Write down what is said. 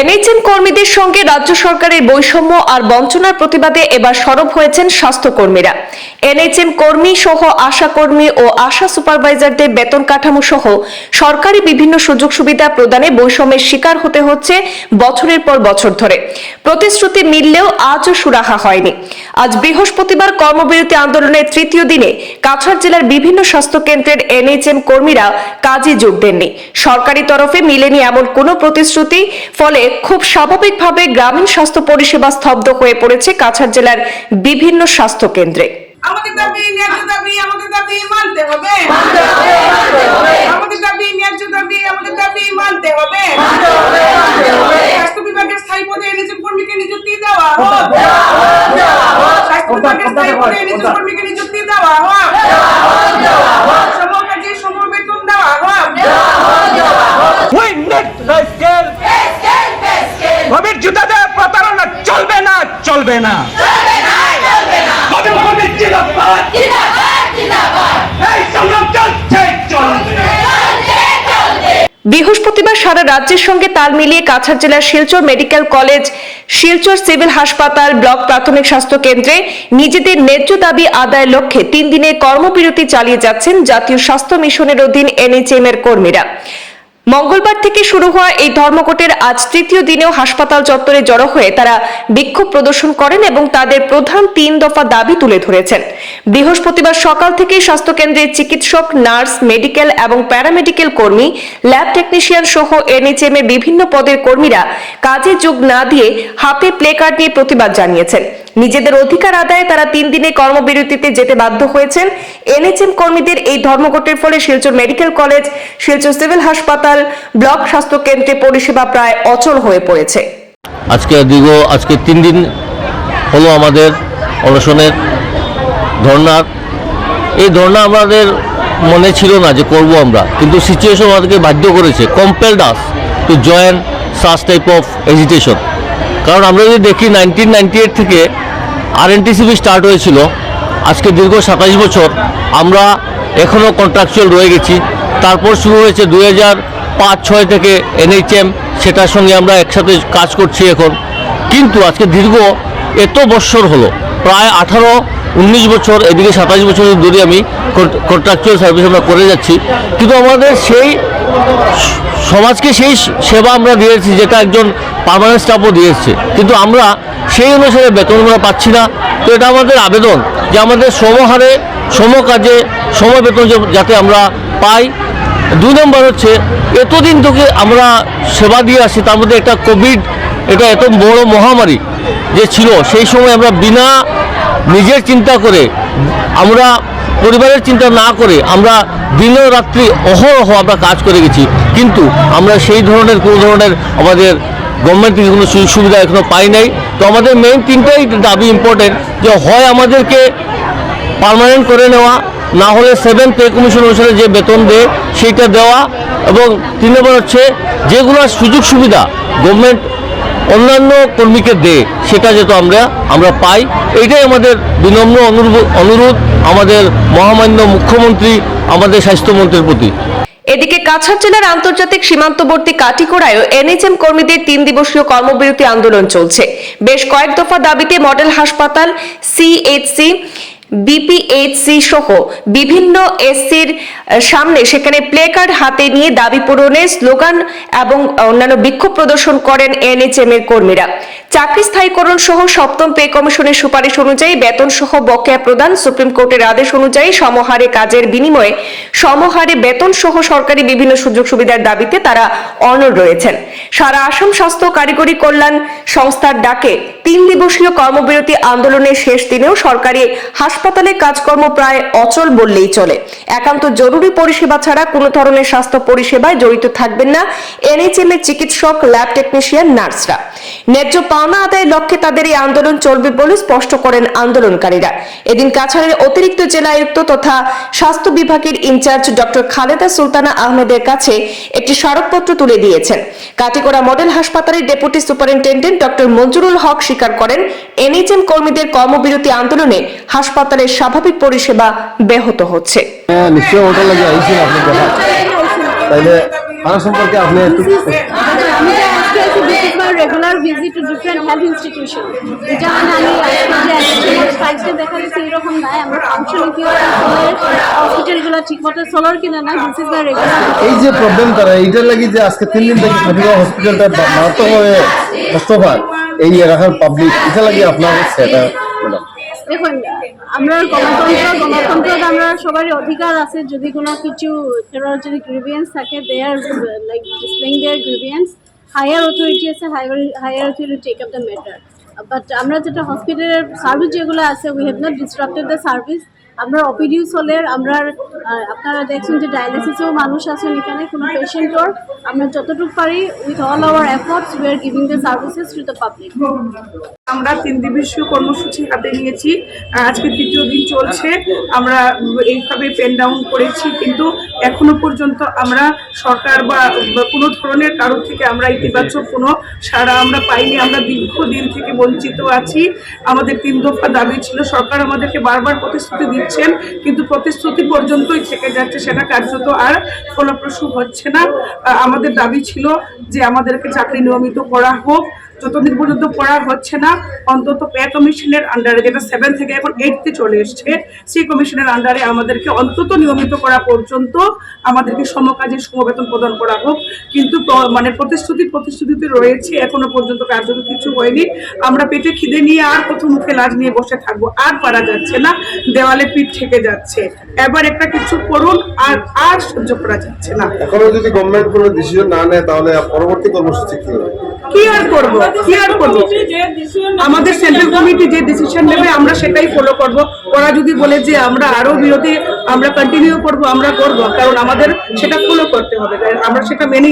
NHM কর্মীদের সঙ্গে রাজ্য সরকারের বৈষম্য আর বঞ্চনার প্রতিবাদে এবার সরব হয়েছেন স্বাস্থ্যকর্মীরা। এনএইচএম কর্মী সহ আশা কর্মী ও আশা সুপারভাইজারদের বেতন কাঠামো সহ সরকারি বিভিন্ন সুযোগ সুবিধা প্রদানে বৈষম্যের শিকার হতে হচ্ছে বছরের পর বছর ধরে। প্রতিশ্রুতি মিললেও আজও সুরাহা হয়নি। আজ বৃহস্পতিবার কর্মবিরতি আন্দোলনের তৃতীয় দিনে কাছাড় জেলার বিভিন্ন স্বাস্থ্য কেন্দ্রের এনএইচএম কর্মীরা কাজে যোগ দেননি। সরকারি তরফে মিলেনি এমন কোনো প্রতিশ্রুতি, ফলে খুব স্বাভাবিকভাবে গ্রামীণ স্বাস্থ্য পরিষেবা স্তব্ধ হয়ে পড়েছে কাছাড় জেলার বিভিন্ন স্বাস্থ্য কেন্দ্রে। আমাদের দাবি ন্যায্য দাবি আমাদের দাবি মানতে হবে। আমাদের দাবি ন্যায্য দাবি আমাদের দাবি মানতে হবে। স্বাস্থ্য বিভাগের স্থায়ী পদে নিজের কর্মীকে নিযুক্তি দেওয়া হোক। স্বাস্থ্য বিভাগের স্থায়ী পদে নিজের কর্মীকে নিযুক্তি দেওয়া হোক। সমকাজে সমবেতন দেওয়া হোক। We need the scale. Covid যোদ্ধাদের প্রতারণা চলবে না চলবে না। বৃহস্পতিবার সারা রাজ্যের সঙ্গে তাল মিলিয়ে কাছাড় জেলার Silchar medical college Silchar civil হাসপাতাল ব্লক প্রাথমিক স্বাস্থ্য কেন্দ্রে নিজেদের ন্যায্য দাবি আদায়ের লক্ষ্যে তিন দিনের কর্মবিরতি চালিয়ে যাচ্ছেন জাতীয় স্বাস্থ্য মিশনের অধীন এনএইচএম এর কর্মীরা। মঙ্গলবার থেকে শুরু হওয়া এই ধর্মঘটের আজ তৃতীয় দিনেও হাসপাতাল চত্বরে জড়ো হয়ে তারা বিক্ষোভ প্রদর্শন করেন এবং তাদের প্রধান তিন দফা দাবি তুলে ধরেছেন। বৃহস্পতিবার সকাল থেকেই স্বাস্থ্যকেন্দ্রের চিকিৎসক, নার্স, মেডিকেল এবং প্যারামেডিক্যাল কর্মী, ল্যাব টেকনিশিয়ান সহ এনএইচএম এর বিভিন্ন পদের কর্মীরা কাজে যোগ না দিয়ে হাতে প্লে কার্ড নিয়ে প্রতিবাদ জানিয়েছেন। নিজেদের অধিকার আদায়ে তারা তিন দিনে কর্মবিরতিতে যেতে বাধ্য হয়েছেন। এনএইচএম কর্মীদের এই ধর্মঘটের ফলে Silchar medical college, Silchar civil হাসপাতাল, ব্লক স্বাস্থ্য কেন্দ্রে পরিষেবা প্রায় অচল হয়ে পড়েছে। আজকে দীর্ঘ, আজকে তিন দিন হলো আমাদের অনশনের ধর্নার এই ধর্না আমাদের মনে ছিল না যে করব আমরা, কিন্তু সিচুয়েশন আমাদেরকে বাধ্য করেছে। Compelled us to join such type of agitation কারণ আমরা যদি দেখি নাইনটিন নাইনটি এইট থেকে আর স্টার্ট হয়েছিল, আজকে দীর্ঘ সাতাশ বছর আমরা এখনও কন্ট্রাকচুয়াল রয়ে গেছি। তারপর শুরু হয়েছে দু হাজার পাঁচ ছয় থেকে এনএইচএম সেটার সঙ্গে আমরা একসাথে কাজ করছি এখন। কিন্তু আজকে দীর্ঘ এত বৎসর হলো, প্রায় আঠারো, উনিশ বছর, এদিকে সাতাশ বছর ধরে আমি কন্ট্রাকচুয়াল সার্ভিস আমরা করে যাচ্ছি। কিন্তু আমাদের সেই সমাজকে সেই সেবা আমরা দিয়েছি, যেটা একজন পার্মানেন্ট স্টাফও দিয়েছে। কিন্তু আমরা সেই অনুসারে বেতন আমরা পাচ্ছি না। তো এটা আমাদের আবেদন যে আমাদের সমহারে সম কাজে সমবেতন বেতন যাতে আমরা পাই। দুই নম্বর হচ্ছে, এতদিন থেকে আমরা সেবা দিয়ে আসি, তার মধ্যে একটা কোভিড এটা এত বড় মহামারী যে ছিল, সেই সময় আমরা বিনা নিজের চিন্তা করে, আমরা পরিবারের চিন্তা না করে, আমরা দিন রাত্রি অহরহ আমরা কাজ করে গেছি। কিন্তু আমরা সেই ধরনের, কোনো ধরনের আমাদের গভর্নমেন্ট থেকে কোনো সুযোগ সুবিধা এখনও পাই নাই। তো আমাদের মেইন তিনটাই দাবি ইম্পর্টেন্ট যে হয় আমাদেরকে পার্মানেন্ট করে নেওয়া, না হলে সেভেন পে কমিশন অনুসারে যে বেতন দেয় সেইটা দেওয়া, এবং তিন নম্বর হচ্ছে যেগুলো সুযোগ সুবিধা গভর্নমেন্ট অন্যান্য কর্মীকে দে, সেটা যেহেতু আমরা আমরা পাই। এইটাই আমাদের বিনম্র অনুরোধ আমাদের মহামান্য মুখ্যমন্ত্রী, আমাদের স্বাস্থ্যমন্ত্রীর প্রতি। এদিকে কাছাড় জেলার আন্তর্জাতিক সীমান্তবর্তী কাটিকোড়ায়ও এনএইচএম কর্মীদের তিন দিবসীয় কর্মবিরতি আন্দোলন চলছে। বেশ কয়েক দফা দাবিতে মডেল হাসপাতাল সিএইচসি বিপিএইচসি সহ বিভিন্ন এসসির সামনে সেখানে প্লে কার্ড হাতে নিয়ে দাবি পূরণের স্লোগান এবং অন্যান্য বিক্ষোভ প্রদর্শন করেন এনএইচএম এর কর্মীরা। চাকরি স্থায়ীকরণ সহ সপ্তম পে কমিশনের সুপারিশ অনুযায়ী বেতন সহ বকেয়া প্রদান সুপ্রিম কোর্টের আদেশ অনুযায়ী সমহারে কাজের বিনিময়ে সমহারে বেতন সহ সরকারি বিভিন্ন সুযোগ সুবিধার দাবিতে তারা অনড় রয়েছেন। সারা আসাম স্বাস্থ্য কারিগরি কল্যাণ সংস্থার ডাকে তিন দিবসীয় কর্মবিরতি আন্দোলনের শেষ দিনেও সরকারি হাসপাতালে কাজকর্ম প্রায় অচল বললেই চলে। একান্ত জরুরি পরিষেবা ছাড়া কোনো ধরনের স্বাস্থ্য পরিষেবায় জড়িত থাকবেন না। এনএইচএম এর চিকিৎসক, ল্যাব টেকনিশিয়ান, নার্সরা। ন্যায্য পাওনা আদায়ের লক্ষ্যে তাদের এই আন্দোলন চলবে বলে স্পষ্ট করেন আন্দোলনকারীরা। এদিন কাছাড়ের অতিরিক্ত জেলা আয়ুক্ত তথা স্বাস্থ্য বিভাগের ইনচার্জ ডক্টর খালেদা সুলতানা আহমেদের কাছে একটি স্মারকপত্র তুলে দিয়েছেন। কাটিকোড়া মডেল হাসপাতালের deputy superintendent doctor Manjurul Haque স্বীকার করেন, এনএইচএম কর্মীদের কর্মবিরতি আন্দোলনে হাসপাতালের স্বাভাবিক পরিষেবা ব্যাহত হচ্ছে। হ্যাঁ তাইলে সম্পর্কে আপনি একটু মানে আমি দেখা এরকম নাই। আমরা ফাংশন কি হসপিটালগুলো ঠিকমতো চলার কিনা না দিস ইজ দ্য রেগুলার এই যে প্রবলেম তারা এইটার লাগি যে আজকে তিন দিন থেকে হসপিটালটা মারাত্মকভাবে কষ্টপার এই এলাকার পাবলিক এটা লাগি আপনার সেটা ম্যাডাম দেখুন আমরা গণতন্ত্র গণতন্ত্রতে আমরা সবারই অধিকার আছে। যদি কোনো কিছু যদি গ্রিভিয়েন্স থাকে they are like displaying their grievance higher authority আছে higher higher authority take up the matter but আমরা যেটা হসপিটালের সার্ভিস যেগুলো আছে we have not distracted the service আমরা অপিডিউস হলে আমরা আপনারা দেখছেন যে ডায়ালিসিসেও মানুষ আছেন এখানে, কোনো পেশেন্টর আমরা যতটুকু পারি with all our efforts we are giving the services to the public আমরা তিন দিবসীয় কর্মসূচি হাতে নিয়েছি। আজকে তৃতীয় দিন চলছে। আমরা এইভাবে পেন ডাউন করেছি, কিন্তু এখনও পর্যন্ত আমরা সরকার বা কোনো ধরনের কারও থেকে আমরা ইতিবাচক কোনো সারা আমরা পাইনি। আমরা দীর্ঘদিন থেকে বঞ্চিত আছি। আমাদের তিন দফা দাবি ছিল, সরকার আমাদেরকে বারবার প্রতিশ্রুতি দিচ্ছেন, কিন্তু প্রতিশ্রুতি পর্যন্তই থেকে যাচ্ছে সেটা কার্যত আর ফলপ্রসূ হচ্ছে না। আমাদের দাবি ছিল যে আমাদেরকে চাকরি নিয়মিত করা হোক। যতদিন পর্যন্ত পড়া হচ্ছে না অন্তত পে কমিশনের আন্ডারে যেটা সেভেন থেকে এখন এইটতে চলে এসছে সেই কমিশনের আন্ডারে আমাদেরকে অন্তত নিয়মিত করা পর্যন্ত আমাদেরকে সমকাজে সমবেতন প্রদান করা হোক। কিন্তু মানে প্রতিশ্রুতি প্রতিশ্রুতিতে রয়েছে এখনও পর্যন্ত কার্যত কিছু হয়নি। আমরা পেটে খিদে নিয়ে আর কোথাও মুখে লাজ নিয়ে বসে থাকব আর পারা যাচ্ছে না দেওয়ালে পিঠ থেকে যাচ্ছে। এবার একটা কিছু করুন আর আর সহ্য করা যাচ্ছে না। এখনও যদি গভর্নমেন্ট কোনো ডিসিশন না নেয় তাহলে পরবর্তী কর্মসূচি কি হবে? কি আর করব? কি আর করব? আমাদের সেন্ট্রাল কমিটি যে ডিসিশন নেবে আমরা সেটাই ফলো করব। ওরা যদি বলে যে আমরা আরও বিরোধী আমরা কন্টিনিউ করব আমরা করব কারণ আমাদের সেটা ফলো করতে হবে। আমরা সেটা মেনে